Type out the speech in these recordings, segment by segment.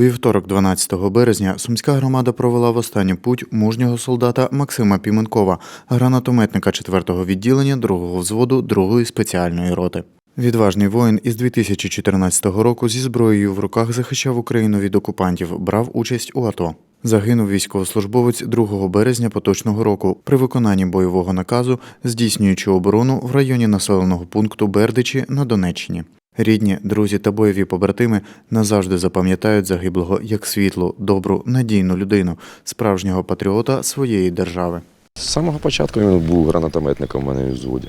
вівторок, 12 березня, сумська громада провела в останню путь мужнього солдата Максима Піменкова, гранатометника 4-го відділення 2-го взводу 2-ї спеціальної роти. Відважний воїн із 2014 року зі зброєю в руках захищав Україну від окупантів, брав участь у АТО. Загинув військовослужбовець 2 березня поточного року при виконанні бойового наказу, здійснюючи оборону в районі населеного пункту Бердичі на Донеччині. Рідні, друзі та бойові побратими назавжди запам'ятають загиблого як світлу, добру, надійну людину, справжнього патріота своєї держави. З самого початку він був гранатометником у мене в взводі.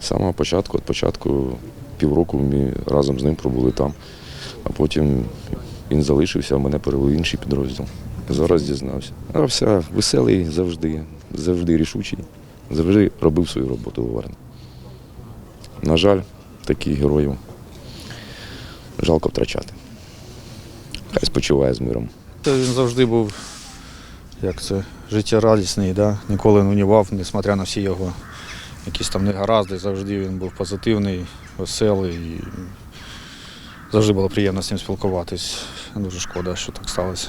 З самого початку, від початку півроку ми разом з ним пробули там, а потім він залишився, а мене перевели в інший підрозділ. Зараз дізнався. А вся веселий завжди, завжди рішучий, завжди робив свою роботу уважно. На жаль, таких героїв жалко втрачати. Хай спочиває з миром. Та Він завжди був, як це, життєрадісний, да? ніколи не унівав, несмотря на всі його якісь там негаразди, завжди він був позитивний, веселий. І завжди було приємно з ним спілкуватись. Дуже шкода, що так сталося.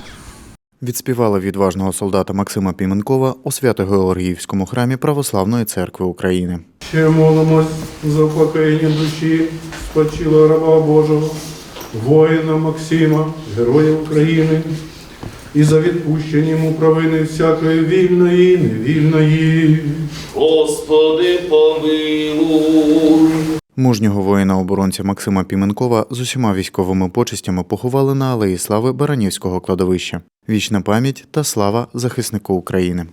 Відспівали відважного солдата Максима Піменкова у Свято-Георгіївському храмі Православної церкви України. Ще молимось за упокоєння душі спочилого раба Божого, воїна Максима, героя України, і за відпущення йому провини всякої вільної і невільної. Господи, помилуй. Мужнього воїна-оборонця Максима Піменкова з усіма військовими почестями поховали на алеї слави Баранівського кладовища. Вічна пам'ять та слава захиснику України.